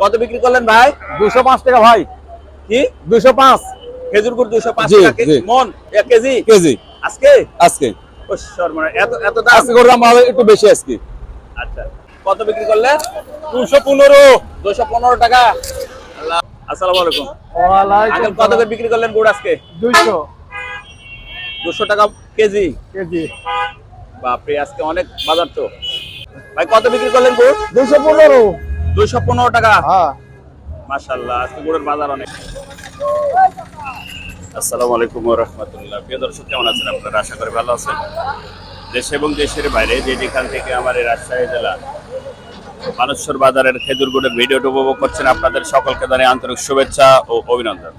কত বিক্রি করলেন ভাই? দুশো পাঁচ টাকা ভাই। কি? দুশো পাঁচ। খেজুর গুড় দুশো পাঁচ টাকা মন এক কেজি? কেজি। আজকে? আজকে। এত এত আজকে দাম একটু বেশি আজকে। আচ্ছা কত বিক্রি করলেন? দুশো পনেরো। দুশো পনেরো টাকা। আসসালামু আলাইকুম। আঙ্কেল কত করে বিক্রি করলেন গুড় আজকে? দুইশো। দুশো টাকা কেজি? কেজি। বাপরে আজকে অনেক বাজার তো। ভাই কত বিক্রি করলেন গুড়? দুশো পনেরো। দুইশো পনেরো টাকা। হ্যাঁ। মাশাল্লাহ আজকে গুড়ের বাজার অনেক। আসসালামু আলাইকুম রাহমাতুল্লাহ প্রিয় দর্শক কেমন আছেন আপনারা? আশা করি ভালো আছেন। দেশে এবং দেশের বাইরে যে যেখান থেকে আমার এই রাজশাহী জেলা মানসর বাজারের খেজুর গুড়ের ভিডিওটি উপভোগ করছেন আপনাদের সকলকে জানাই আন্তরিক শুভেচ্ছা ও অভিনন্দন।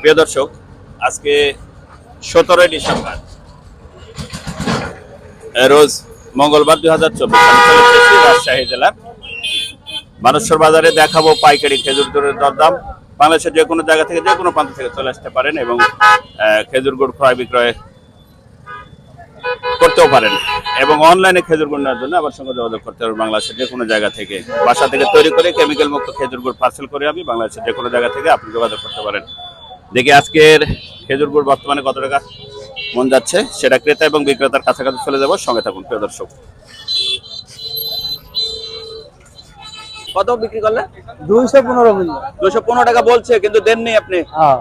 প্রিয় দর্শক আজকে সতেরোই ডিসেম্বর রোজ মঙ্গলবার দুই হাজার চব্বিশ রাজশাহী জেলার মানসর বাজারে দেখাবো পাইকারি খেজুর গুড়ের দরদাম। বাংলাদেশের যে কোনো জায়গা থেকে যে কোনো প্রান্ত থেকে চলে আসতে পারেন এবং খেজুর গুড় ক্রয় বিক্রয় করতেও পারেন। এবং অনলাইনে খেজুর গুড় নেওয়ার জন্য আবার সঙ্গে যোগাযোগ করতে পারবেন বাংলাদেশের যে কোনো জায়গা থেকে। বাসা থেকে তৈরি করে কেমিক্যাল মুক্ত খেজুর গুড় পার্সেল করে আমি বাংলাদেশের যে কোনো জায়গা থেকে আপনি যোগাযোগ করতে পারেন। দেখি আজকের খেজুর গুড় বর্তমানে কত টাকা মন যাচ্ছে, সেটা ক্রেতা এবং বিক্রেতার কাছাকাছি চলে যাব। সঙ্গে থাকুন, প্রিয় দর্শক। কত বিক্রি করলে? দুইশো পনেরো মিল। দুশো পনেরো টাকা বলছে কিন্তু দেননি আপনি। হ্যাঁ।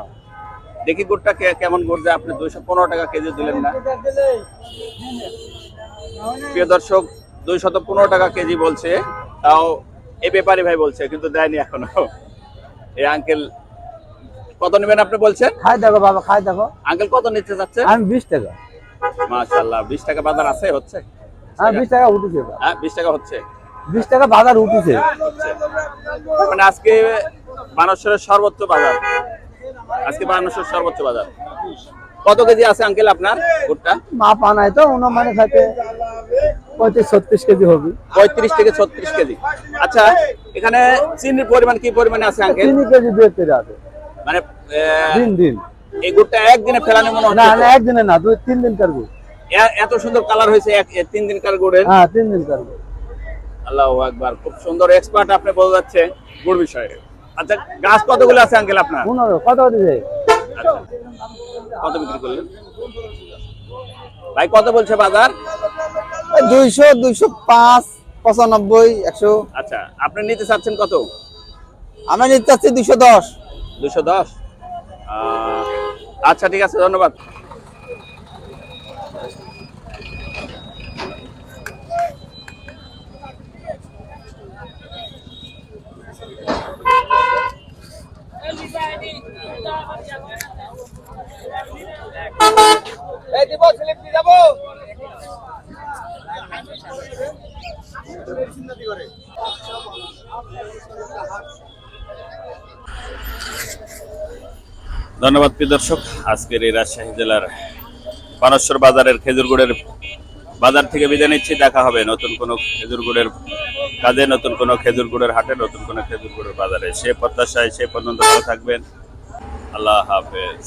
দেখি গুড়টা কেমন গুড় আপনি দুইশো পনেরো টাকা কেজি দিলেন না। প্রিয় দর্শক দুইশত পনেরো টাকা কেজি বলছে তাও এ ব্যাপারী ভাই বলছে কিন্তু দেয়নি এখনও। এই আঙ্কেল কত নেবেন আপনি বলছেন? খাই দেখো বাবা খাই দেখো। আঙ্কেল কত নিতে যাচ্ছে? আমি বিশ টাকা। মাশাল্লাহ বিশ টাকা বাজার আছে হচ্ছে? হ্যাঁ বিশ টাকা উঠেছে। হ্যাঁ বিশ টাকা হচ্ছে। বিশ টাকা বাজার উঠেছে। মানে আজকে বানেশ্বরের সর্বোচ্চ বাজার। আজকে বানেশ্বর সর্বোচ্চ বাজার। কত কেজি আছে আঙ্কেল আপনার গুড়টা মা পানায় তো মানে খাইতে পঁয়ত্রিশ ছত্রিশ কেজি হবে। পঁয়ত্রিশ থেকে ছত্রিশ কেজি। আচ্ছা এখানে চিনির পরিমাণ কি পরিমাণে আছে আঙ্কেল? তিন কেজি দু কেজি আছে। মানে দিন দিন। এই গুড়টা একদিনে ফেলানো মনে হচ্ছে না একদিনে না দুই তিন দিন কার এ- এত সুন্দর কালার হয়েছে এক তিন দিনকার গুড়ের। হ্যাঁ তিন দিন কারবো আল্লাহ একবার খুব সুন্দর এক্সপার্ট আপনি বোঝা যাচ্ছে গুড় বিষয়ে। আচ্ছা গাছ কতগুলো আছে আঙ্কেল আপনার? পনেরো কত দিছে? আচ্ছা কত বিক্রি করলেন? ভাই কত বলছে বাজার? দুইশো দুইশো পাঁচ পঁচানব্বই একশো। আচ্ছা আপনি নিতে চাচ্ছেন কত? আমরা নিতে চাচ্ছি দুইশো দশ। দুশো। দশ আচ্ছা ঠিক আছে ধন্যবাদ। ধন্যবাদ প্রিয় দর্শক আজকের এই রাজশাহী জেলার পানেশ্বর বাজারের খেজুর গুড়ের বাজার থেকে বিদায় নিচ্ছি, দেখা হবে নতুন কোনো খেজুর গুড়ের কাজে, নতুন কোনো খেজুর গুড়ের হাটে, নতুন কোনো খেজুর গুড়ের বাজারে। সে প্রত্যাশায়, সে পর্যন্ত ভালো থাকবেন। আল্লাহ হাফেজ।